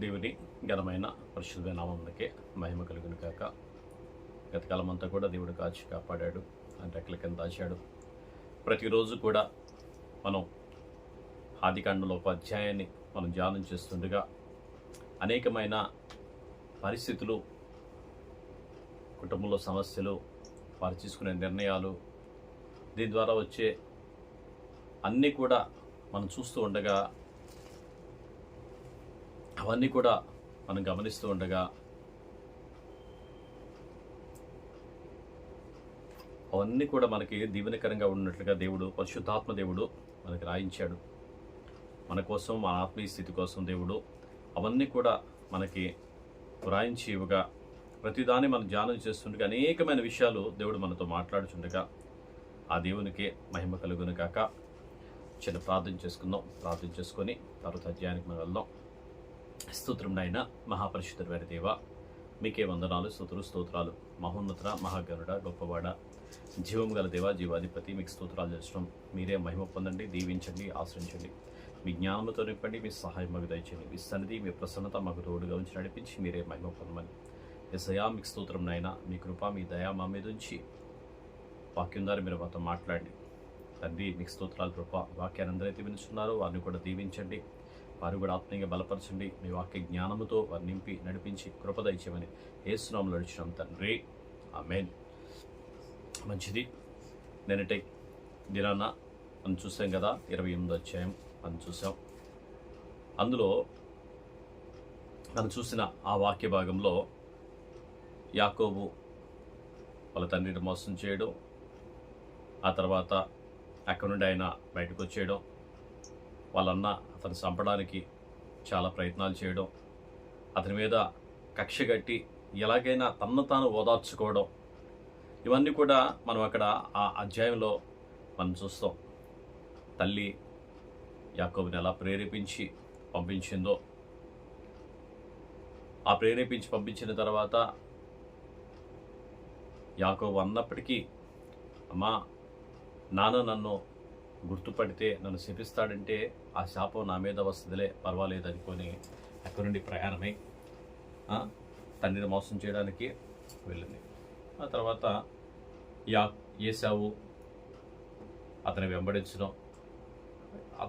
దేవుని ఘనమైన పరిశుద్ధ నామంకే మహిమ కలుగును కాక గతకాలం అంతా కూడా దేవుడు కాచి కాపాడాడు అంటే రెక్కల కింద దాచాడు. ప్రతిరోజు కూడా మనం ఆదికాండంలో ఒక అధ్యాయాన్ని మనం ధ్యానం చేస్తుండగా అనేకమైన పరిస్థితులు కుటుంబంలో సమస్యలు వారు తీసుకునే నిర్ణయాలు దీని ద్వారా వచ్చే అన్నీ కూడా మనం చూస్తూ ఉండగా అవన్నీ కూడా మనం గమనిస్తూ ఉండగా అవన్నీ కూడా మనకి దీవెనకరంగా ఉన్నట్లుగా దేవుడు పరిశుద్ధాత్మ దేవుడు మనకి రాయించాడు. మన కోసం మన ఆత్మీయ స్థితి కోసం దేవుడు అవన్నీ కూడా మనకి వ్రాయించి ఇవ్వగా ప్రతిదాన్ని మనం ధ్యానం చేస్తుండగా అనేకమైన విషయాలు దేవుడు మనతో మాట్లాడుచుండగా ఆ దేవునికి మహిమ కలుగును కాక చిన్న ప్రార్థన చేసుకుందాం. ప్రార్థన చేసుకొని తర్వాత అధ్యాయానికి మనం వెళ్దాం. స్తోత్రం నాయన మహాపరిశుద్ధ వారి దేవ మీకే వందనాలు స్తోత్రులు స్తోత్రాలు. మహోన్నత మహాగరుడ గొప్పవాడ జీవం గల దేవ జీవాధిపతి మీకు స్తోత్రాలు చేస్తున్నాం మీరే మహిమ పొందండి దీవించండి ఆశ్రయించండి. మీ జ్ఞానంతో నింపండి మీ సహాయం మాకు దయచేయండి. మీ సన్నిధి మీ ప్రసన్నత మాకు తోడుగా ఉంచి నడిపించి మీరే మహిమ పొందమని. ఎసయా మీకు స్తోత్రం నాయన మీ కృప మీ దయా మా మీద ఉంచి వాక్యం ద్వారా మీరు మాతో మాట్లాడండి. తండ్రి మీకు స్తోత్రాలు కృప వాక్యాన్ని అందరైతే వినుచున్నారో వారిని కూడా దీవించండి. వారు కూడా ఆత్మీయంగా బలపరచండి మీ వాక్య జ్ఞానముతో వారు నింపి నడిపించి కృపద దయచేయమని ఏసునాములు నడిచినాం తండ్రి. ఆమెన్. మంచిది. నేనటే దినాన మనం చూసాం కదా ఇరవై ఎనిమిది అధ్యాయం మనం చూసాం. అందులో మనం చూసిన ఆ వాక్య భాగంలో యాకోబు వాళ్ళ తండ్రిని మోసం చేయడం ఆ తర్వాత అక్కడ నుండి ఆయన బయటకు వచ్చేయడం వాళ్ళన్న అతను చంపడానికి చాలా ప్రయత్నాలు చేయడం అతని మీద కక్ష కట్టి ఎలాగైనా తన్ను తాను ఓదార్చుకోవడం ఇవన్నీ కూడా మనం అక్కడ ఆ అధ్యాయంలో మనం చూస్తాం. తల్లి యాకోబుని ఎలా ప్రేరేపించి పంపించిందో. ఆ ప్రేరేపించి పంపించిన తర్వాత యాకోబు అన్నప్పటికీ అమ్మా నాన్న నన్ను గుర్తుపడితే నన్ను శపిస్తాడంటే ఆ శాపం నా మీద వస్తుందిలే పర్వాలేదు అనుకొని అక్కడి నుండి ప్రయాణమై తండ్రిని మోసం చేయడానికి వెళ్ళింది. ఆ తర్వాత యా ఏసావు అతని వెంబడించడం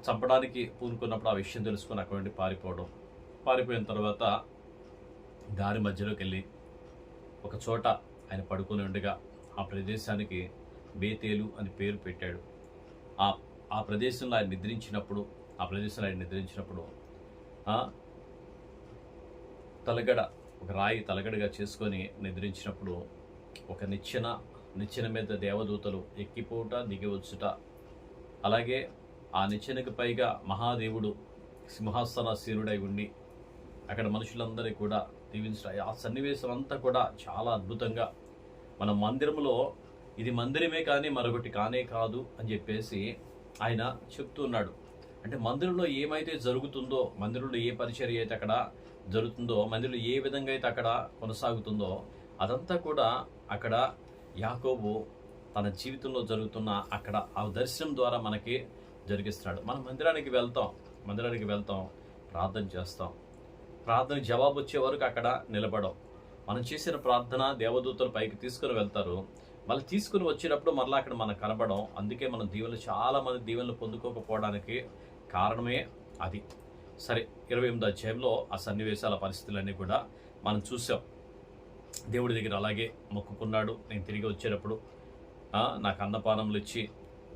చంపడానికి పూనుకున్నప్పుడు ఆ విషయం తెలుసుకొని అక్కడి నుండి పారిపోవడం. పారిపోయిన తర్వాత దారి మధ్యలోకి వెళ్ళి ఒక చోట ఆయన పడుకొని ఉండగా ఆ ప్రదేశానికి బేతేలు అని పేరు పెట్టాడు. ఆ ఆ ప్రదేశంలో ఆయన నిద్రించినప్పుడు ఆ ప్రదేశంలో ఆయన నిద్రించినప్పుడు తలగడ ఒక రాయి తలగడగా చేసుకొని నిద్రించినప్పుడు ఒక నిచ్చెన నిచ్చెన మీద దేవదూతలు ఎక్కిపోట దిగివచ్చుట. అలాగే ఆ నిచ్చెనకు పైగా మహాదేవుడు సింహాసనాసీనుడై ఉండి అక్కడ మనుషులందరికీ కూడా దీవించడం ఆ సన్నివేశం అంతా కూడా చాలా అద్భుతంగా. మన మందిరంలో ఇది మందిరమే కానీ మరొకటి కానే కాదు అని చెప్పేసి ఆయన చెప్తున్నాడు అంటే మందిరంలో ఏమైతే జరుగుతుందో మందిరంలో ఏ పరిచర్య అయితే అక్కడ జరుగుతుందో మందిరంలో ఏ విధంగా అయితే అక్కడ కొనసాగుతుందో అదంతా కూడా అక్కడ యాకోబు తన జీవితంలో జరుగుతున్న అక్కడ ఆ దర్శనం ద్వారా మనకి జరిగిస్తున్నాడు. మనం మందిరానికి వెళ్తాం మందిరానికి వెళ్తాం ప్రార్థన చేస్తాం. ప్రార్థన జవాబు వచ్చే వరకు అక్కడ నిలబడం మనం చేసిన ప్రార్థన దేవదూతలు పైకి తీసుకుని వెళ్తారు. మళ్ళీ తీసుకుని వచ్చినప్పుడు మరలా అక్కడ మనకు కనబడం అందుకే మనం దీవెనలు చాలా మంది దీవెనలు పొందుకోకపోవడానికి కారణమే అది. సరే ఇరవై ఎనిమిది అధ్యాయంలో ఆ సన్నివేశాల పరిస్థితులన్నీ కూడా మనం చూసాం. దేవుడి దగ్గర అలాగే మొక్కుకున్నాడు. నేను తిరిగి వచ్చేటప్పుడు నాకు అన్నపానములు ఇచ్చి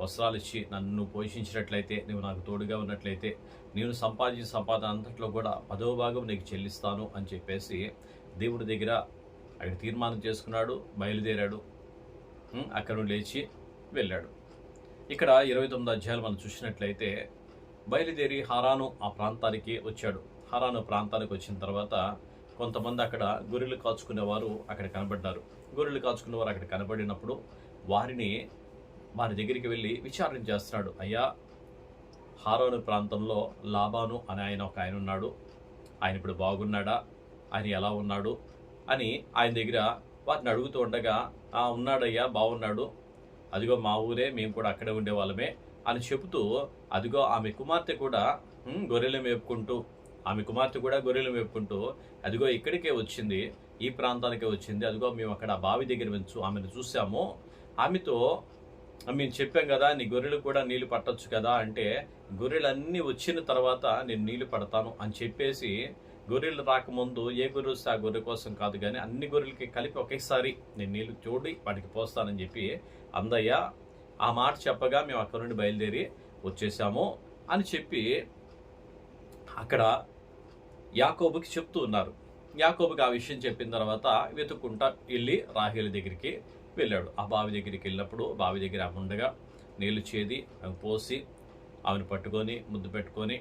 వస్త్రాలు ఇచ్చి నన్ను పోషించినట్లయితే నువ్వు నాకు తోడుగా ఉన్నట్లయితే నేను సంపాదించిన సంపాదన అంతట్లో కూడా పదవ భాగం నీకు చెల్లిస్తాను అని చెప్పేసి దేవుడి దగ్గర అక్కడ తీర్మానం చేసుకున్నాడు బయలుదేరాడు. అక్కడ లేచి వెళ్ళాడు. ఇక్కడ ఇరవై తొమ్మిది అధ్యాయాలు మనం చూసినట్లయితే బయలుదేరి హారాను ఆ ప్రాంతానికి వచ్చాడు. హారాను ప్రాంతానికి వచ్చిన తర్వాత కొంతమంది అక్కడ గొర్రెలు కాచుకునేవారు అక్కడ కనబడ్డారు. గొర్రెలు కాచుకునేవారు అక్కడ కనబడినప్పుడు వారిని వారి దగ్గరికి వెళ్ళి విచారణ చేస్తున్నాడు. అయ్యా హారోను ప్రాంతంలో లాబాను అని ఆయన ఒక ఆయన ఉన్నాడు. ఆయన ఇప్పుడు బాగున్నాడా? ఆయన ఎలా ఉన్నాడు? అని ఆయన దగ్గర వాటిని అడుగుతూ ఉండగా "ఆ, ఉన్నాడయ్యా బాగున్నాడు అదిగో మా ఊరే మేము కూడా అక్కడే ఉండేవాళ్ళమే అని చెబుతూ అదిగో ఆమె కుమార్తె కూడా గొర్రెలు మేపుకుంటూ ఆమె కుమార్తె కూడా గొర్రెలు మేపుకుంటూ అదిగో ఇక్కడికే వచ్చింది ఈ ప్రాంతానికే వచ్చింది. అదిగో మేము అక్కడ బావి దగ్గర వెంచు ఆమెను చూసాము ఆమెతో మేము చెప్పాం కదా నీ గొర్రెలు కూడా నీళ్ళు పట్టొచ్చు కదా అంటే గొర్రెలన్నీ వచ్చిన తర్వాత నేను నీళ్ళు పడతాను అని చెప్పేసి గొర్రెలు రాకముందు ఏ గొర్రె వస్తే ఆ గొర్రె కోసం కాదు కానీ అన్ని గొర్రెలకి కలిపి ఒకేసారి నేను నీళ్ళు చూడి వాటికి పోస్తానని చెప్పి అందయ్య ఆ మాట చెప్పగా మేము అక్కడ నుండి బయలుదేరి వచ్చేసాము అని చెప్పి అక్కడ యాకోబుకి చెప్తూ ఉన్నారు. యాకోబుకి ఆ విషయం చెప్పిన తర్వాత వెతుక్కుంటా వెళ్ళి రాహిల దగ్గరికి వెళ్ళాడు. ఆ బావి దగ్గరికి వెళ్ళినప్పుడు బావి దగ్గర ఆమె ఉండగా నీళ్ళు చేది ఆమె పోసి ఆమెను పట్టుకొని ముద్దు పెట్టుకొని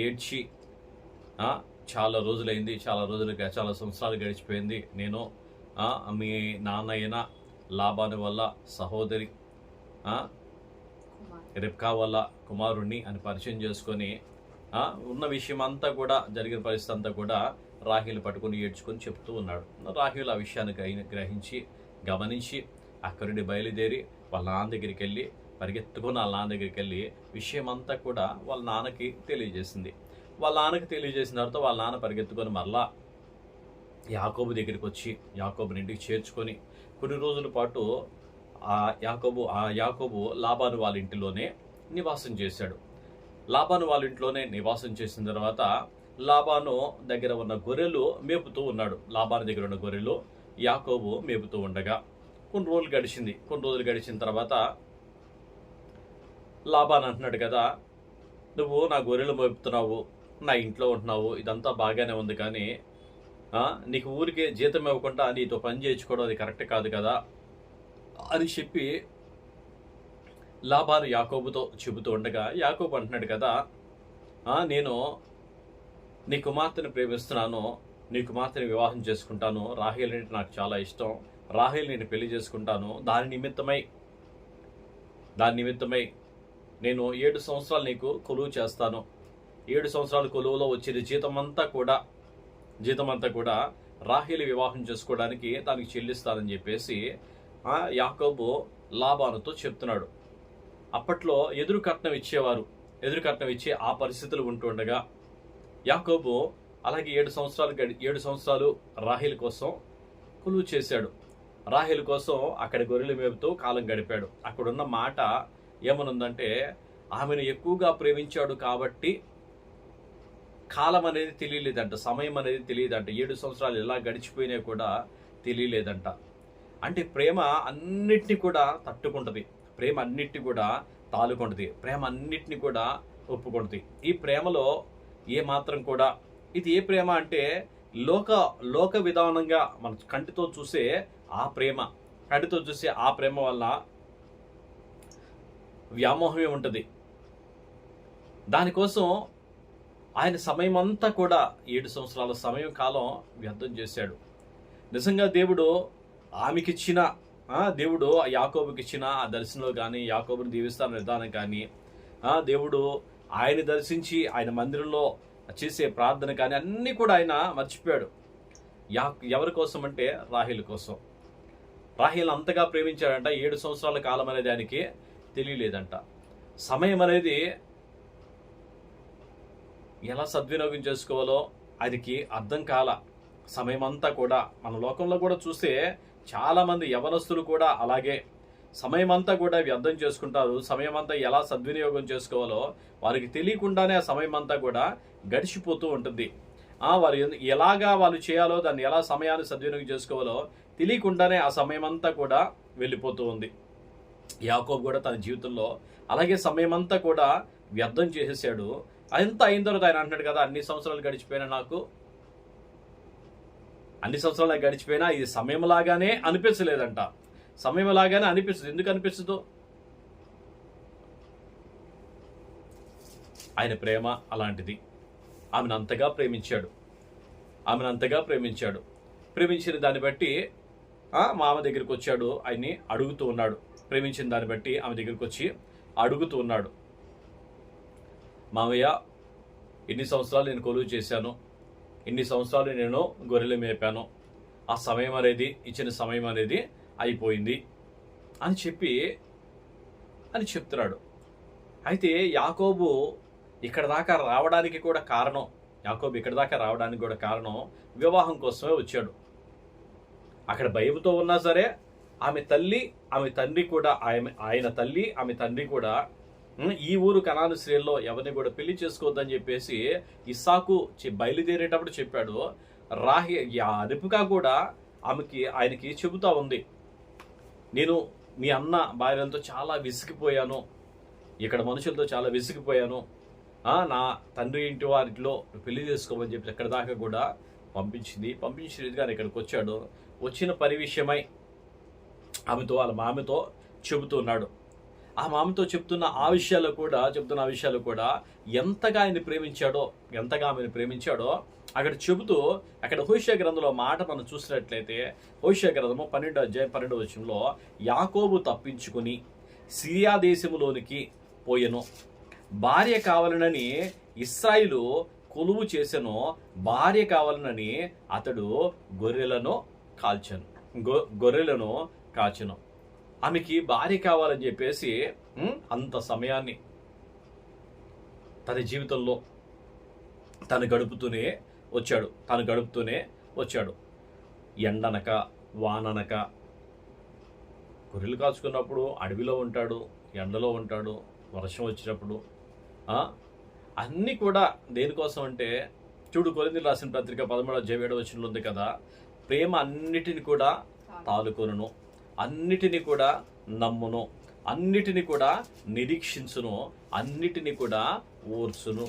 ఏడ్చి చాలా రోజులైంది చాలా రోజులు చాలా సంవత్సరాలు గడిచిపోయింది. నేను మీ నాన్న అయిన లాభాని వల్ల సహోదరి రిప్కా వల్ల కుమారుణ్ణి అని పరిచయం చేసుకొని ఉన్న విషయం అంతా కూడా జరిగిన పరిస్థితి అంతా కూడా రాహిల్ పట్టుకొని ఏడ్చుకొని చెప్తూ ఉన్నాడు. రాహిల్ ఆ విషయాన్ని గ్రహించి గమనించి అక్కడి బయలుదేరి వాళ్ళ నాన్న దగ్గరికి వెళ్ళి పరిగెత్తుకుని వాళ్ళ నాన్న దగ్గరికి వెళ్ళి విషయం అంతా కూడా వాళ్ళ నాన్నకి తెలియజేసింది. వాళ్ళ నాన్నకి తెలియజేసిన తర్వాత వాళ్ళ నాన్న పరిగెత్తుకొని మరలా యాకోబు దగ్గరికి వచ్చి యాకోబుని ఇంటికి చేర్చుకొని కొన్ని రోజుల పాటు ఆ యాకోబు ఆ యాకోబు లాభాను వాళ్ళ ఇంటిలోనే నివాసం చేశాడు. లాభాను వాళ్ళ ఇంట్లోనే నివాసం చేసిన తర్వాత లాభాను దగ్గర ఉన్న గొర్రెలు మేపుతూ ఉన్నాడు. లాభాను దగ్గర ఉన్న గొర్రెలు యాకోబు మేపుతూ ఉండగా కొన్ని రోజులు గడిచింది. కొన్ని రోజులు గడిచిన తర్వాత లాభాన్ అంటున్నాడు కదా నువ్వు నా గొర్రెలు మేపుతున్నావు నా ఇంట్లో ఉంటున్నావు ఇదంతా బాగానే ఉంది కానీ నీకు ఊరికే జీతం ఇవ్వకుండా నీతో పని చేయించుకోవడం అది కరెక్ట్ కాదు కదా అని చెప్పి లాభాలు యాకోబుతో చెబుతూ ఉండగా యాకోబు అంటున్నాడు కదా నేను నీ కుమార్తెను ప్రేమిస్తున్నాను నీ కుమార్తెని వివాహం చేసుకుంటాను రాహేల్ అంటే నాకు చాలా ఇష్టం రాహేల్ నేను పెళ్ళి చేసుకుంటాను దాని నిమిత్తమై దాని నిమిత్తమై నేను ఏడు సంవత్సరాలు నీకు కొలువు చేస్తాను. ఏడు సంవత్సరాల కొలువులో వచ్చేది జీతం అంతా కూడా జీతం అంతా కూడా రాహిలి వివాహం చేసుకోవడానికి తనకి చెల్లిస్తానని చెప్పేసి యాకోబు లాభానుతో చెప్తున్నాడు. అప్పట్లో ఎదురు కట్నం ఇచ్చేవారు ఎదురు కట్నం ఇచ్చే ఆ పరిస్థితులు ఉంటుండగా యాకోబు అలాగే ఏడు సంవత్సరాలు గడి ఏడు సంవత్సరాలు రాహిల్ కోసం కొలువు చేశాడు. రాహిల్ కోసం అక్కడ గొర్రెలు మేపుతూ కాలం గడిపాడు. అక్కడున్న మాట ఏమనుందంటే ఆమెను ఎక్కువగా ప్రేమించాడు కాబట్టి కాలం అనేది తెలియలేదంట సమయం అనేది తెలియదంట ఏడు సంవత్సరాలు ఎలా గడిచిపోయినా కూడా తెలియలేదంట. అంటే ప్రేమ అన్నిటిని కూడా తట్టుకుంటది. ప్రేమ అన్నిటిని కూడా తాలుకుంటుంది. ప్రేమ అన్నిటిని కూడా ఒప్పుకుంటది. ఈ ప్రేమలో ఏ మాత్రం కూడా ఇది ఏ ప్రేమ అంటే లోక లోక విధానంగా మన కంటితో చూసే ఆ ప్రేమ. కంటితో చూసే ఆ ప్రేమ వల్ల వ్యామోహమే ఉంటుంది. దానికోసం ఆయన సమయం అంతా కూడా ఏడు సంవత్సరాల సమయం కాలం వ్యర్థం చేశాడు. నిజంగా దేవుడు ఆమెకిచ్చిన దేవుడు ఆ యాకోబుకి ఇచ్చిన ఆ దర్శనంలో కానీ యాకోబుని దీవిస్తాన విధానం కానీ దేవుడు ఆయన దర్శించి ఆయన మందిరంలో చేసే ప్రార్థన కానీ అన్నీ కూడా ఆయన మర్చిపోయాడు. యా ఎవరి కోసం అంటే రాహిల్ కోసం. రాహిల్ అంతగా ప్రేమించాడంట ఏడు సంవత్సరాల కాలం అనేది ఆయనకి తెలియలేదంట. సమయం అనేది ఎలా సద్వినియోగం చేసుకోవాలో అదికి అర్థం కాల సమయం అంతా కూడా. మన లోకంలో కూడా చూస్తే చాలామంది యవనస్తులు కూడా అలాగే సమయం అంతా కూడా వ్యర్థం చేసుకుంటారు. సమయం అంతా ఎలా సద్వినియోగం చేసుకోవాలో వారికి తెలియకుండానే ఆ సమయం అంతా కూడా గడిచిపోతూ ఉంటుంది. ఆ వారు ఎలాగా వాళ్ళు చేయాలో దాన్ని ఎలా సమయాన్ని సద్వినియోగం చేసుకోవాలో తెలియకుండానే ఆ సమయం అంతా కూడా వెళ్ళిపోతూ ఉంది. యాకోబ్ కూడా తన జీవితంలో అలాగే సమయం అంతా కూడా వ్యర్థం చేసేసాడు. అంత అయిన తర్వాత ఆయన అంటున్నాడు కదా అన్ని సంవత్సరాలు గడిచిపోయినా నాకు అన్ని సంవత్సరాలు గడిచిపోయినా ఇది సమయంలాగానే అనిపించలేదంట. సమయంలాగానే అనిపిస్తుంది. ఎందుకు అనిపిస్తుందో? ఆయన ప్రేమ అలాంటిది. ఆమెను అంతగా ప్రేమించాడు. ఆమెను అంతగా ప్రేమించాడు. ప్రేమించిన దాన్ని బట్టి మామ దగ్గరికి వచ్చాడు. ఆయన్ని అడుగుతూ ఉన్నాడు. ప్రేమించిన దాన్ని బట్టి ఆమె దగ్గరికి వచ్చి అడుగుతూ ఉన్నాడు. మామయ్య ఎన్ని సంవత్సరాలు నేను కొలువు చేశాను. ఇన్ని సంవత్సరాలు నేను గొర్రెలు మేపాను. ఆ సమయం అనేది ఇచ్చిన సమయం అనేది అయిపోయింది అని చెప్పి అని చెప్తున్నాడు. అయితే యాకోబు ఇక్కడ దాకా రావడానికి కూడా కారణం యాకోబు ఇక్కడ దాకా రావడానికి కూడా కారణం వివాహం కోసమే వచ్చాడు. అక్కడ భయంతో ఉన్నా సరే ఆమె తల్లి ఆమె తండ్రి కూడా ఆమె ఆయన తల్లి ఆమె తండ్రి కూడా ఈ ఊరు కనాను స్త్రీల్లో ఎవరిని కూడా పెళ్ళి చేసుకోవద్దని చెప్పేసి ఇస్సాకు చె- బయలుదేరేటప్పుడు చెప్పాడు. రాహి ఆ రిపుకా కూడా ఆమెకి ఆయనకి చెబుతా ఉంది. నేను మీ అన్న భార్యలతో చాలా విసిగిపోయాను. ఇక్కడ మనుషులతో చాలా విసిగిపోయాను. నా తండ్రి ఇంటి వారిలో పెళ్ళి చేసుకోమని చెప్పి ఎక్కడి దాకా కూడా పంపించింది. పంపించిన రీతిగా ఇక్కడికి వచ్చాడు. వచ్చిన పని విషయమై ఆమెతో వాళ్ళ మామతో చెబుతున్నాడు ఆ మామతో చెప్తున్న ఆ విషయాలు కూడా చెప్తున్న ఆ విషయాలు కూడా ఎంతగా ఆయన ప్రేమించాడో ఎంతగా ఆమెను ప్రేమించాడో అక్కడ చెబుతూ అక్కడ హోషియా గ్రంథంలో మాట మనం చూసినట్లయితే హోషియా గ్రంథము పన్నెండు అధ్యాయం పన్నెండు వచ్చంలో యాకోబు తప్పించుకుని సిరియా దేశంలోనికి పోయెను. భార్య కావాలనని ఇస్రాయిలు కొలువు చేసెను. భార్య కావాలనని అతడు గొర్రెలను కాల్చను. గొ- గొర్రెలను కాచెను. ఆమెకి భార్య కావాలని చెప్పేసి అంత సమయాన్ని తన జీవితంలో తను గడుపుతూనే వచ్చాడు. తను గడుపుతూనే వచ్చాడు. ఎండనక వాననక గొర్రెలు కాచుకున్నప్పుడు అడవిలో ఉంటాడు ఎండలో ఉంటాడు వర్షం వచ్చినప్పుడు అన్నీ కూడా దేనికోసం అంటే చూడు కొరింది రాసిన పత్రిక పదమూడవ జవేడు వచ్చిన ఉంది కదా ప్రేమ అన్నిటిని కూడా తాలుకొనును. అన్నిటినీ కూడా నమ్మును. అన్నిటిని కూడా నిరీక్షించును. అన్నిటిని కూడా ఓర్చును.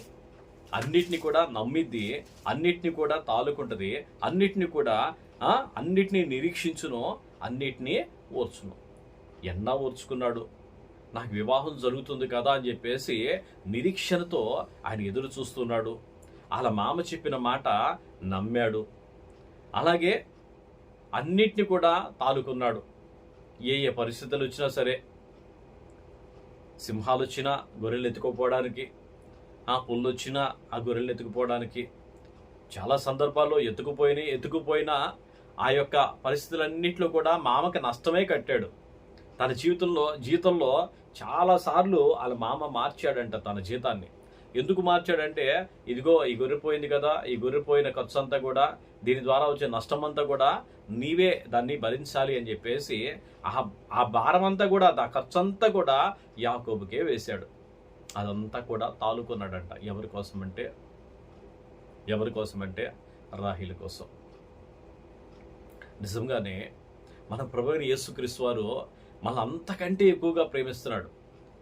అన్నిటిని కూడా నమ్మిద్ది అన్నిటిని కూడా తాలుకుంటుంది అన్నిటిని కూడా అన్నిటినీ అన్నిటిని నిరీక్షించును అన్నిటినీ ఓర్చును. ఎన్న ఓర్చుకున్నాడు? నాకు వివాహం జరుగుతుంది కదా అని చెప్పేసి నిరీక్షణతో ఆయన ఎదురు చూస్తున్నాడు. వాళ్ళ మామ చెప్పిన మాట నమ్మాడు. అలాగే అన్నిటిని కూడా తాలుకున్నాడు. ఏ ఏ పరిస్థితులు వచ్చినా సరే సింహాలు వచ్చినా గొర్రెలు ఎత్తుకుపోవడానికి ఆ పుల్లు వచ్చినా ఆ గొర్రెలు ఎత్తుకుపోవడానికి చాలా సందర్భాల్లో ఎత్తుకుపోయినా ఎత్తుకుపోయిన ఆ యొక్క పరిస్థితులన్నింటిలో కూడా మామకి నష్టమే కట్టాడు. తన జీవితంలో జీవితంలో చాలా సార్లు వాళ్ళ మామ మార్చాడంట తన జీతాన్ని. ఎందుకు మార్చాడంటే ఇదిగో ఈ గొర్రె పోయింది కదా ఈ గొర్రె పోయిన ఖర్చు అంతా కూడా దీని ద్వారా వచ్చే నష్టం అంతా కూడా నీవే దాన్ని భరించాలి అని చెప్పేసి ఆ ఆ భారం అంతా కూడా ఆ ఖర్చు అంతా కూడా యాకోబుకే వేశాడు. అదంతా కూడా తాలుకున్నాడంట. ఎవరి కోసం అంటే ఎవరి కోసం అంటే రాహిల కోసం. నిజంగానే మన ప్రభు యేసుక్రీస్తు వారు మనల్ని అంతకంటే ఎక్కువగా ప్రేమిస్తున్నాడు.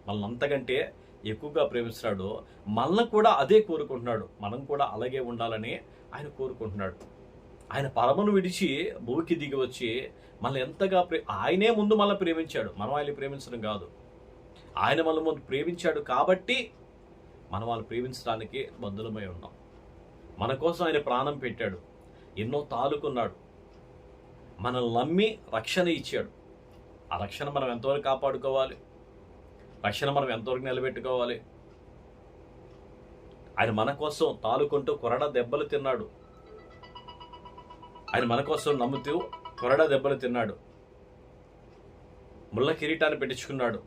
మనల్ని అంతకంటే ఎక్కువగా ప్రేమిస్తున్నాడు మనల్ని కూడా అదే కోరుకుంటున్నాడు. మనం కూడా అలాగే ఉండాలని ఆయన కోరుకుంటున్నాడు. ఆయన పరమను విడిచి భూమికి దిగి వచ్చి మనల్ని ఎంతగా ప్రే ఆయనే ముందు మనల్ని ప్రేమించాడు. మనం ఆయన్ని ప్రేమించడం కాదు. ఆయన మనల్ని ముందు ప్రేమించాడు కాబట్టి మనం వాళ్ళు ప్రేమించడానికి బద్దులమై ఉన్నాం. మన కోసం ఆయన ప్రాణం పెట్టాడు. ఎన్నో తాలుకున్నాడు. మనల్ని నమ్మి రక్షణ ఇచ్చాడు. ఆ రక్షణ మనం ఎంతవరకు కాపాడుకోవాలి? రక్షణ మనం ఎంతవరకు నిలబెట్టుకోవాలి? ఆయన మన కోసం తాలుకుంటూ కొరడ దెబ్బలు తిన్నాడు. ఆయన మన కోసం నమ్ముతూ కొరడ దెబ్బలు తిన్నాడు. ముళ్ళ కిరీటాన్ని పెట్టించుకున్నాడు.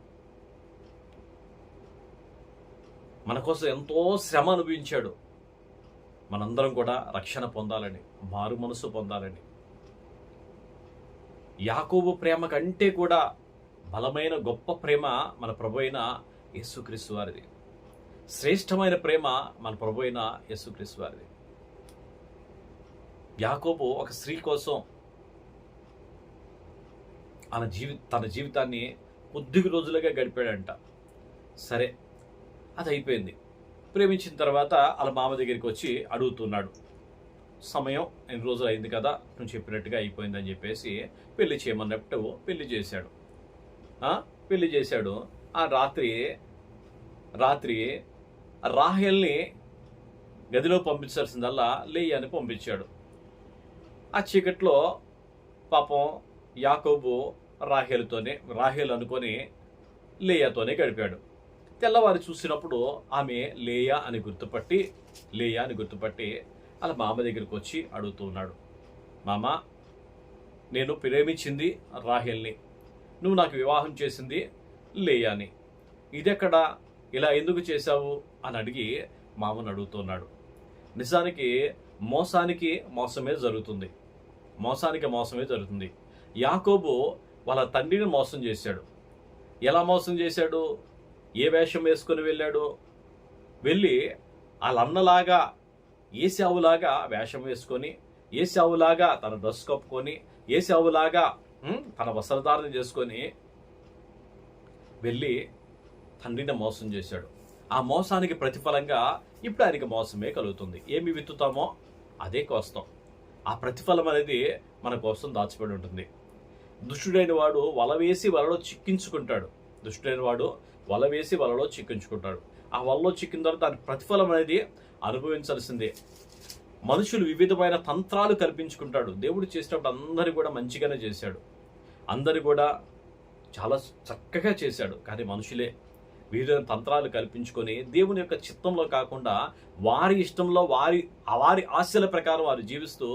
మన కోసం ఎంతో శ్రమ అనుభవించాడు. మనందరం కూడా రక్షణ పొందాలని మారు మనసు పొందాలని. యాకోబు ప్రేమ కంటే కూడా బలమైన గొప్ప ప్రేమ మన ప్రభు అయిన యేసుక్రీస్తు వారిది. శ్రేష్టమైన ప్రేమ మన ప్రభు అయిన యేసుక్రీస్తు వారిది. యాకోబు ఒక స్త్రీ కోసం ఆమె జీవి తన జీవితాన్ని కొద్ది రోజులుగా గడిపాడంట. సరే అది అయిపోయింది. ప్రేమించిన తర్వాత వాళ్ళ మామ దగ్గరికి వచ్చి అడుగుతున్నాడు. సమయం ఎన్ని రోజులు అయింది కదా? నువ్వు చెప్పినట్టుగా అయిపోయిందని చెప్పేసి పెళ్ళి చేయమన్నట్టు పెళ్ళి చేశాడు. పెళ్ళి చేశాడు. ఆ రాత్రి రాత్రి రాహెల్ని గదిలో పంపించాల్సిందల్లా లేయ్య అని పంపించాడు. ఆ చీకట్లో పాపం యాకోబు రాహేలుతోనే రాహేల్ అనుకొని లేయాతోనే గడిపాడు. తెల్లవారు చూసినప్పుడు ఆమె లేయా అని గుర్తుపట్టి లేయా అని గుర్తుపట్టి వాళ్ళ మామ దగ్గరికి వచ్చి అడుగుతూ ఉన్నాడు. మామ నేను ప్రేమించింది రాహేల్ని. నువ్వు నాకు వివాహం చేసింది లేయాని. ఇదెక్కడ? ఇలా ఎందుకు చేశావు? అని అడిగి మామను అడుగుతున్నాడు. నిజానికి మోసానికి మోసమే జరుగుతుంది. మోసానికి మోసమే జరుగుతుంది. యాకోబు వాళ్ళ తండ్రిని మోసం చేశాడు. ఎలా మోసం చేశాడు? ఏ వేషం వేసుకొని వెళ్ళాడు? వెళ్ళి వాళ్ళన్నలాగా ఏసావులాగా వేషం వేసుకొని ఏసావులాగా తన డ్రెస్ కప్పుకొని ఏసావులాగా తన వస్త్రధారణ చేసుకొని వెళ్ళి తండ్రిని మోసం చేశాడు. ఆ మోసానికి ప్రతిఫలంగా ఇప్పుడు ఆయనకి మోసమే కలుగుతుంది. ఏమి విత్తుతామో అదే కోస్తాం. ఆ ప్రతిఫలం అనేది మన కోసం దాచిపడి ఉంటుంది. దుష్టుడైన వాడు వల వేసి వలలో చిక్కించుకుంటాడు. దుష్టుడైన వాడు వల వేసి వలలో చిక్కించుకుంటాడు. ఆ వలలో చిక్కిన తర్వాత దాని ప్రతిఫలం అనేది అనుభవించాల్సిందే. మనుషులు వివిధమైన తంత్రాలు కల్పించుకుంటాడు. దేవుడు చేసినప్పుడు అందరికీ కూడా మంచిగానే చేశాడు. అందరు కూడా చాలా చక్కగా చేశాడు. కానీ మనుషులే వివిధ తంత్రాలు కల్పించుకొని దేవుని యొక్క చిత్తంలో కాకుండా వారి ఇష్టంలో వారి వారి ఆశల ప్రకారం వారు జీవిస్తూ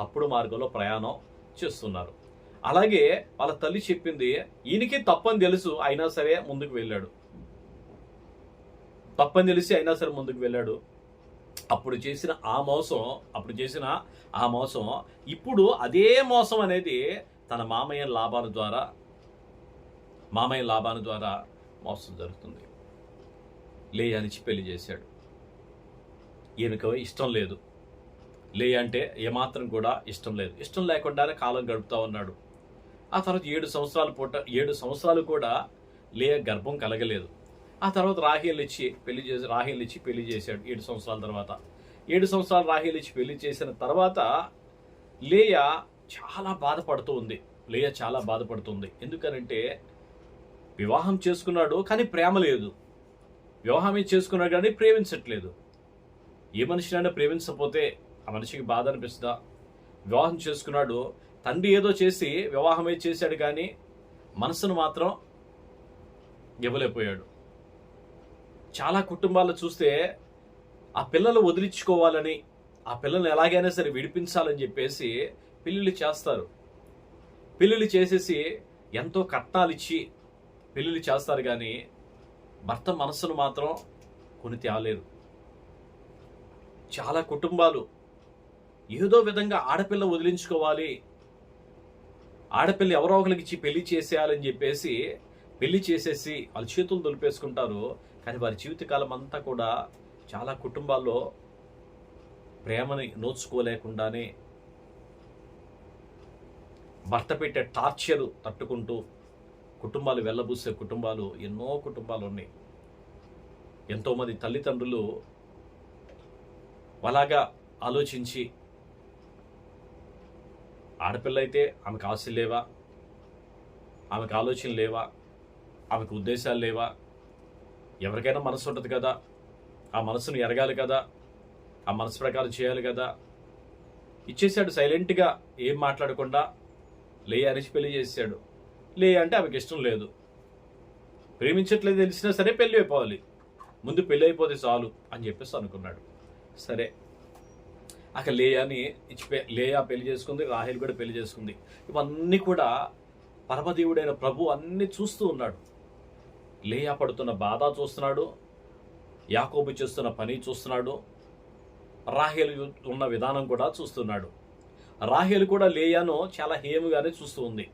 తప్పుడు మార్గంలో ప్రయాణం చేస్తున్నారు. అలాగే వాళ్ళ తల్లి చెప్పింది ఈయనకి తప్పని తెలుసు అయినా సరే ముందుకు వెళ్ళాడు. తప్పని తెలిసి అయినా సరే ముందుకు వెళ్ళాడు. అప్పుడు చేసిన ఆ మోసం అప్పుడు చేసిన ఆ మోసం ఇప్పుడు అదే మోసం అనేది తన మామయ్య లాభాల ద్వారా మామయ్య లాభాల ద్వారా మోసం జరుగుతుంది. లేయానిచ్చి పెళ్ళి చేశాడు. ఈయనకు ఇష్టం లేదు. లే అంటే ఏమాత్రం కూడా ఇష్టం లేదు. ఇష్టం లేకుండానే కాలం గడుపుతా ఉన్నాడు. ఆ తర్వాత ఏడు సంవత్సరాలు పూట ఏడు సంవత్సరాలు కూడా లే గర్భం కలగలేదు. ఆ తర్వాత రాహీలు ఇచ్చి పెళ్ళి చేసి రాహీలు ఇచ్చి పెళ్ళి చేశాడు ఏడు సంవత్సరాల తర్వాత. ఏడు సంవత్సరాలు రాహీలు ఇచ్చి పెళ్ళి చేసిన తర్వాత లేయ చాలా బాధపడుతూ ఉంది లేయ చాలా బాధపడుతుంది. ఎందుకనంటే వివాహం చేసుకున్నాడు కానీ ప్రేమ లేదు. వివాహం చేసుకున్నాడు కానీ ప్రేమించట్లేదు. ఏ మనిషినైనా ప్రేమించకపోతే ఆ మనిషికి బాధ అనిపిస్తుందా? వివాహం చేసుకున్నాడు తండ్రి ఏదో చేసి వివాహమే చేశాడు కానీ మనసును మాత్రం ఇవ్వలేకపోయాడు. చాలా కుటుంబాలు చూస్తే ఆ పిల్లలు వదిలించుకోవాలని ఆ పిల్లల్ని ఎలాగైనా సరే విడిపించాలని చెప్పేసి పెళ్ళిళ్ళు చేస్తారు. పెళ్ళిళ్ళు చేసేసి ఎంతో కట్నాలు పెళ్ళిళ్ళు చేస్తారు కానీ భర్త మనస్సును మాత్రం కొని తేలేరు చాలా కుటుంబాలు ఏదో విధంగా ఆడపిల్ల వదిలించుకోవాలి. ఆడపిల్ల ఎవరో ఒకరికి ఇచ్చి పెళ్ళి చేసేయాలని చెప్పేసి పెళ్ళి చేసేసి వాళ్ళ చేతులు దులిపేసుకుంటారు. కానీ వారి జీవితకాలం అంతా కూడా చాలా కుటుంబాల్లో ప్రేమని నోచుకోలేకుండానే భర్త పెట్టే టార్చర్ తట్టుకుంటూ కుటుంబాలు వెళ్ళబూసే కుటుంబాలు ఎన్నో కుటుంబాలు ఉన్నాయి. ఎంతోమంది తల్లిదండ్రులు అలాగా ఆలోచించి ఆడపిల్ల అయితే ఆమెకు ఆశలు లేవా? ఆమెకు ఆలోచన లేవా? ఆమెకు ఉద్దేశాలు లేవా? ఎవరికైనా మనసు ఉంటుంది కదా? ఆ మనసును ఎరగాలి కదా? ఆ మనసు ప్రకారం చేయాలి కదా? ఇచ్చేసాడు సైలెంట్గా ఏం మాట్లాడకుండా లే అరిచి పెళ్ళి చేసాడు లే అంటే ఆమెకి ఇష్టం లేదు. ప్రేమించట్లేదు తెలిసినా సరే పెళ్ళి అయిపోవాలి. ముందు పెళ్ళి అయిపోతే చాలు అని చెప్పేసి అనుకున్నాడు. సరే. అక్కడ లేయాని ఇచ్చి పె- లేయా పెళ్ళి చేసుకుంది రాహేల్ కూడా పెళ్ళి చేసుకుంది. ఇవన్నీ కూడా పరమదేవుడైన ప్రభు అన్ని చూస్తూ ఉన్నాడు. లేయా పడుతున్న బాధ చూస్తున్నాడు. యాకోబు చేస్తున్న పని చూస్తున్నాడు. రాహేలు ఉన్న విధానం కూడా చూస్తున్నాడు. రాహేలు కూడా లేయాను చాలా హేముగానే చూస్తూ ఉంది.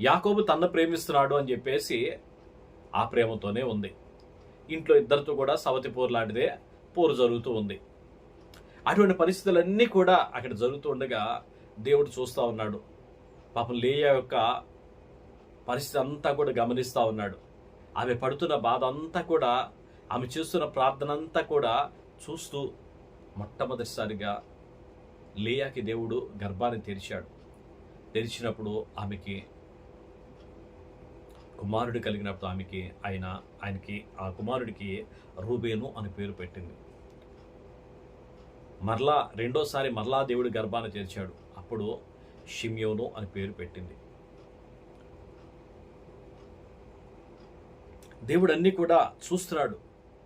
యాకోబు తన ప్రేమిస్తున్నాడు అని చెప్పేసి ఆ ప్రేమతోనే ఉంది. ఇంట్లో ఇద్దరితో కూడా సవతి పోరు లాంటిదే పోరు జరుగుతూ ఉంది. అటువంటి పరిస్థితులన్నీ కూడా అక్కడ జరుగుతూ ఉండగా దేవుడు చూస్తూ ఉన్నాడు. పాపం లేయా యొక్క పరిస్థితి అంతా కూడా గమనిస్తూ ఉన్నాడు. ఆమె పడుతున్న బాధ అంతా కూడా ఆమె చేస్తున్న ప్రార్థన అంతా కూడా చూస్తూ మొట్టమొదటిసారిగా లేయాకి దేవుడు గర్భాన్ని తెరిచాడు. తెరిచినప్పుడు ఆమెకి కుమారుడు కలిగినప్పుడు ఆమెకి ఆయన ఆయనకి ఆ కుమారుడికి రూబేను అని పేరు పెట్టింది. మరలా రెండోసారి మరలా దేవుడు గర్భాన్ని తెరిచాడు. అప్పుడు షిమ్యోను అని పేరు పెట్టింది. దేవుడు అన్నీ కూడా చూస్తున్నాడు.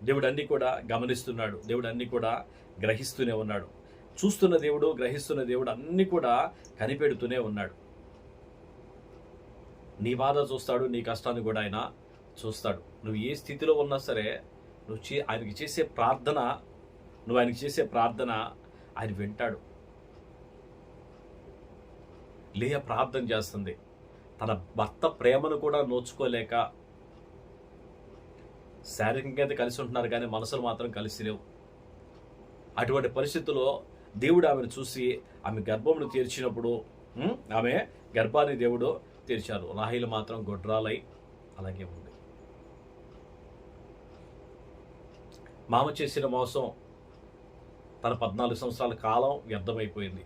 దేవుడు అన్నీ కూడా గమనిస్తున్నాడు. దేవుడు అన్నీ కూడా గ్రహిస్తూనే ఉన్నాడు. చూస్తున్న దేవుడు గ్రహిస్తున్న దేవుడు అన్ని కూడా కనిపెడుతూనే ఉన్నాడు. నీ బాధ చూస్తాడు నీ కష్టాన్ని కూడా ఆయన చూస్తాడు. నువ్వు ఏ స్థితిలో ఉన్నా సరే నువ్వు చే ఆయనకి చేసే ప్రార్థన నువ్వు ఆయనకి చేసే ప్రార్థన ఆయన వింటాడు. లేయ ప్రార్థన చేస్తుంది. తన భర్త ప్రేమను కూడా నోచుకోలేక శారీరకంగా అయితే కలిసి ఉంటున్నారు కానీ మనసులు మాత్రం కలిసి లేవు. అటువంటి పరిస్థితుల్లో దేవుడు ఆమెను చూసి ఆమె గర్భమును తీర్చినప్పుడు ఆమె గర్భాన్ని దేవుడు తీర్చారు రాహిలు మాత్రం గొడ్రాలై అలాగే ఉంది. మామ చేసిన మోసం తన పద్నాలుగు సంవత్సరాల కాలం వ్యర్థమైపోయింది.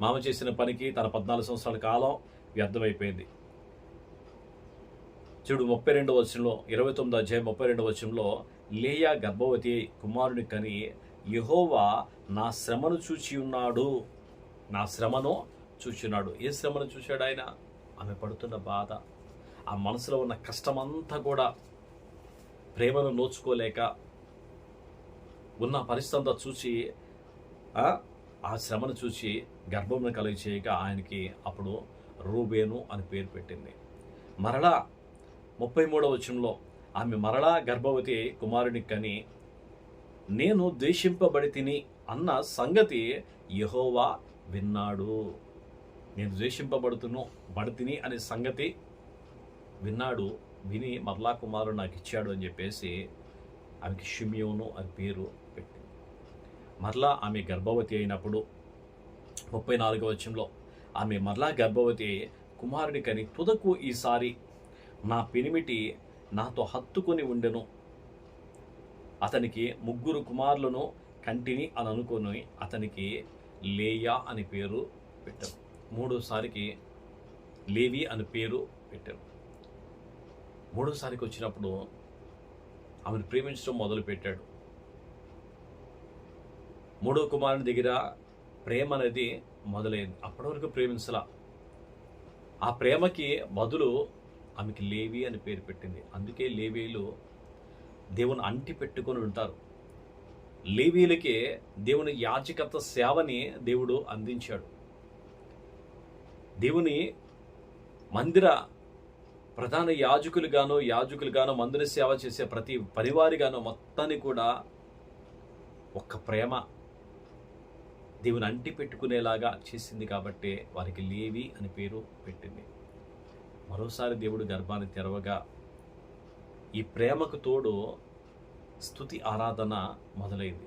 మామ చేసిన పనికి తన పద్నాలుగు సంవత్సరాల కాలం వ్యర్థమైపోయింది. చూడు ముప్పై రెండవ వచనంలో ఇరవై తొమ్మిది అధ్యాయం ముప్పై రెండవ వచనంలో లేయా గర్భవతి కుమారుని కని యహోవా నా శ్రమను చూచి ఉన్నాడు. నా శ్రమను చూచున్నాడు ఏ శ్రమను చూశాడు ఆయన? ఆమె పడుతున్న బాధ. ఆ మనసులో ఉన్న కష్టమంతా కూడా ప్రేమను నోచుకోలేక ఉన్న పరిస్థితి చూసి ఆ, శ్రమను చూసి గర్భమును కలిగి చేయక ఆయనకి అప్పుడు రూబేను అని పేరు పెట్టింది. మరలా ముప్పై మూడవ వచనంలో ఆమె మరలా గర్భవతి కుమారుని కని నేను ద్వేషింపబడి తిని అన్న సంగతి యహోవా విన్నాడు. నేను ద్వేషింపబడుతును బడితిని అనే సంగతి విన్నాడు విని మరలా కుమారుడు నాకు ఇచ్చాడు అని చెప్పేసి ఆమెకి షిమియోను అని పేరు పెట్టింది. మరలా ఆమె గర్భవతి అయినప్పుడు ముప్పై నాలుగవ వచ్చంలో ఆమె మరలా గర్భవతి కుమారుడి కని తుదకు ఈసారి నా పెనిమిటి నాతో హత్తుకొని ఉండెను అతనికి ముగ్గురు కుమారులను కంటిని అని అనుకొని అతనికి లేయా అని పేరు పెట్టారు. మూడోసారికి లేవి అని పేరు పెట్టారు. మూడోసారికి వచ్చినప్పుడు ఆమెను ప్రేమించడం మొదలుపెట్టాడు. మూడో కుమారుని దగ్గర ప్రేమ అనేది మొదలైంది. అప్పటి వరకు ప్రేమించలా. ఆ ప్రేమకి బదులు ఆమెకి లేవి అని పేరు పెట్టింది. అందుకే లేవీలు దేవుని అంటి పెట్టుకొని ఉంటారు. లేవీలకే దేవుని యాచకత్వ సేవని దేవుడు అందించాడు. దేవుని మందిర ప్రధాన యాజకులుగాను యాజకులుగాను మందిర సేవ చేసే ప్రతి పనివారిగాను మొత్తాన్ని కూడా ఒక్క ప్రేమ దేవుని అంటి పెట్టుకునేలాగా చేసింది కాబట్టి వారికి లేవి అని పేరు పెట్టింది. మరోసారి దేవుడు గర్భాన్ని తెరవగా ఈ ప్రేమకు తోడు స్థుతి ఆరాధన మొదలైంది.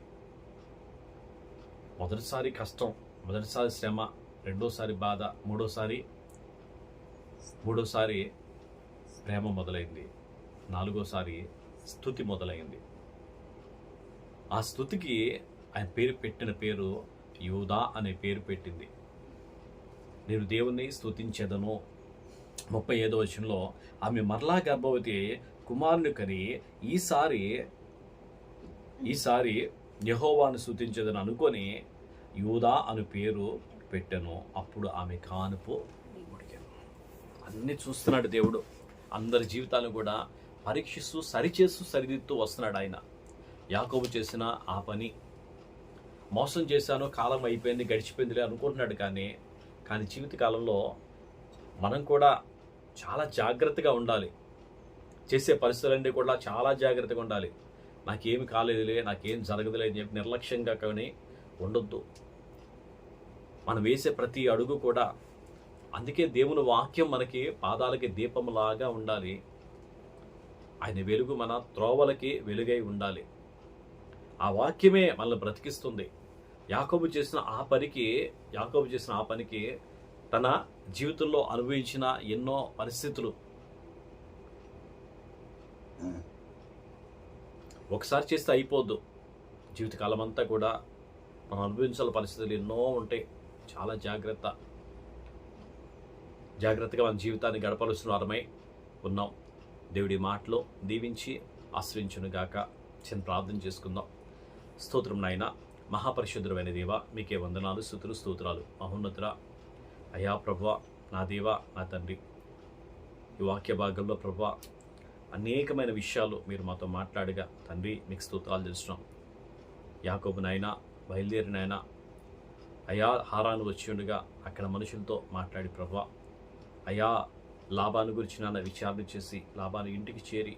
మొదటిసారి కష్టం మొదటిసారి శ్రమ రెండోసారి బాధ మూడోసారి మూడోసారి ప్రేమ మొదలైంది. నాలుగోసారి స్థుతి మొదలైంది. ఆ స్థుతికి ఆయన పేరు పెట్టిన పేరు యూదా అనే పేరు పెట్టింది. నేను దేవుణ్ణి స్థుతించేదను. ముప్పై ఐదో వచనంలో ఆమె మరలా గర్భవతి కుమారుని కని ఈసారి ఈసారి యహోవాను స్థుతించదని అనుకొని యూదా అను పేరు పెట్టాను. అప్పుడు ఆమె కానుపు ఉడికాను అన్నీ చూస్తున్నాడు దేవుడు. అందరి జీవితాలను కూడా పరీక్షిస్తూ సరిచేస్తూ సరిదిద్దుతూ వస్తున్నాడు ఆయన. యాకోబు చేసిన ఆ పని మోసం చేశాను కాలం అయిపోయింది గడిచిపోయిందిలే అనుకుంటున్నాడు కానీ కానీ జీవితకాలంలో మనం కూడా చాలా జాగ్రత్తగా ఉండాలి. చేసే పరిస్థితులన్నీ కూడా చాలా జాగ్రత్తగా ఉండాలి. నాకేమి కాలేదులే నాకేం జరగదులే అని చెప్పి నిర్లక్ష్యంగా కానీ ఉండొద్దు. మనం వేసే ప్రతి అడుగు కూడా అందుకే దేవుని వాక్యం మనకి పాదాలకి దీపంలాగా ఉండాలి. ఆయన వెలుగు మన త్రోవలకి వెలుగై ఉండాలి. ఆ వాక్యమే మనల్ని బ్రతికిస్తుంది. యాకోబు చేసిన ఆ పనికి యాకోబు చేసిన ఆ పనికి తన జీవితంలో అనుభవించిన ఎన్నో పరిస్థితులు ఒకసారి చేస్తే అయిపోద్దు. జీవితకాలం అంతా కూడా మనం అనుభవించాల పరిస్థితులు ఎన్నో ఉంటాయి. చాలా జాగ్రత్త. జాగ్రత్తగా మన జీవితాన్ని గడపవలసిన వారమై ఉన్నాం. దేవుడి మాటలో దీవించి ఆశ్రయించునుగాక చిన్న ప్రార్థన చేసుకుందాం. స్తోత్రం నాయన మహాపరిశుద్ధుడమైన దేవ మీకే వందనాలు స్థుతులు స్తోత్రాలు. మహోన్నతుల అయా ప్రభ నా దేవ నా తండ్రి. ఈ వాక్య భాగంలో ప్రభా అనేకమైన విషయాలు మీరు మాతో మాట్లాడగా. తండ్రి మీకు స్తోత్రాలు తెలుస్తున్నాం. యాకోబు నాయన బయలుదేరినాయన అయా హారాను వచ్చి ఉండగా అక్కడ మనుషులతో మాట్లాడి ప్రభా అయా లాభాన్ని గురించి నాన్న విచారణ చేసి లాభాన్ని ఇంటికి చేరి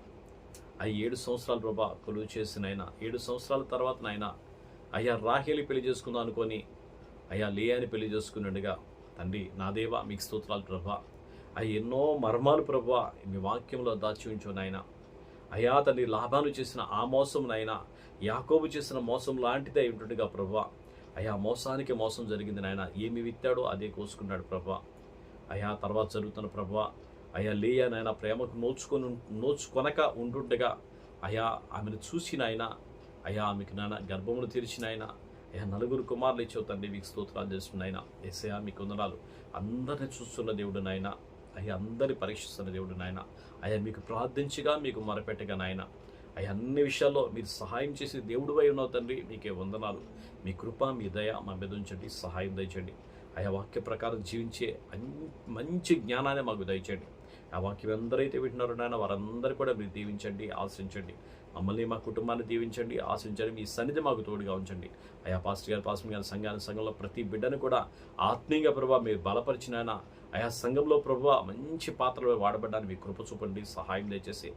ఆ ఏడు సంవత్సరాలు ప్రభా కొలువు చేసిన ఆయన ఏడు సంవత్సరాల తర్వాత నాయన అయ్యా రాహేలి పెళ్ళి చేసుకుందాం అనుకొని అయ్యా లేయాని పెళ్ళి చేసుకున్నట్టుగా తండ్రి నా దేవా మీకు స్తోత్రాలు ప్రభా. అయ్యా ఎన్నో మర్మాలు ప్రభా మీ వాక్యంలో దాచి ఉంచు నాయన. అయ్యా తండ్రి లాభాలు చేసిన ఆ మోసం నాయన. యాకోబు చేసిన మోసం లాంటిదే ఉంటుండగా ప్రభా. అయ్యా మోసానికి మోసం జరిగింది నాయన. ఏమి విత్తాడో అదే కోసుకున్నాడు ప్రభా. అయ్యా తర్వాత జరుగుతున్న ప్రభా. అయ్యా లేయా నాయన ప్రేమకు నోచుకొని నోచుకొనక ఉంటుండగా అయ్యా ఆమెను చూసిన ఆయన అయ్యా ఆమెకు నాయన గర్భమును తెరిచిన ఆయన అయ్యా నలుగురు కుమారులు ఇచ్చావు తండ్రి మీకు స్తోత్రాలు చేస్తున్న ఆయన ఎస్ఐయా మీకు వందనాలు అందరిని చూస్తున్న దేవుడు నాయన. అయ్యా అందరి పరీక్షిస్తున్న దేవుడు నాయన. అయ్యా మీకు ప్రార్థించగా మీకు మొరపెట్టగా నాయన. అయ్యా అన్ని విషయాల్లో మీరు సహాయం చేసి దేవుడు అయి ఉన్నావు తండ్రి. మీకే వందనాలు. మీ కృప మీ దయ మా మీద ఉంచండి. సహాయం దయచండి ఆయా వాక్య ప్రకారం జీవించే మంచి జ్ఞానాన్ని మాకు దయచండి ఆ వాక్యం ఎందరైతే వింటున్నారో నాయన వారందరూ కూడా మీరు దీవించండి ఆశించండి. మమ్మల్ని మా కుటుంబాన్ని దీవించండి ఆశించండి. మీ సన్నిధి మాకు తోడుగా ఉంచండి. అయా పాస్టర్ గారు పాస్టర్ గారి సంఘాన్ని సంఘంలో ప్రతి బిడ్డను కూడా ఆత్మీయంగా ప్రభావ మీరు బలపరిచినాయన ఆయా సంఘంలో ప్రభు మంచి పాత్రలో వాడబడ్డానికి మీ కృప చూపండి సహాయం దయచేసి.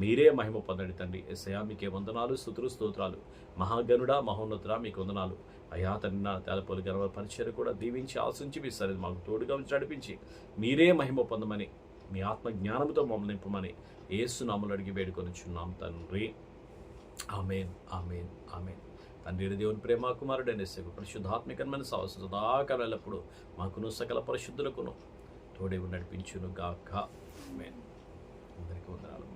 మీరే మహిమ పొందండి తండ్రి. ఎస్ఐయా మీకే వందనాలు స్థుతులు స్తోత్రాలు. మహాగనుడ మహోన్నతుడ మీకు వందనాలు. అయా తండ్రి నా తేలపల్లి గర్వ పరిచయం కూడా దీవించి ఆశించి మీ సరే మాకు తోడుగా ఉంచి నడిపించి. మీరే మహిమ పొందమని మీ ఆత్మ జ్ఞానంతో మమ్మల్ని నింపమని ఏసునామలు అడిగి వేడుకొనిచున్నాం తండ్రి. Amen amen amen. తండ్రి దేవుని ప్రేమ కుమారుడైన సేవ పరిశుద్ధాత్మికమైన సాహసం సదాకాలం ఎల్లప్పుడు మాకును సకల పరిశుద్ధులకును తోడే నడిపించును గాక. మేన్ అందరికీ వందనాలు.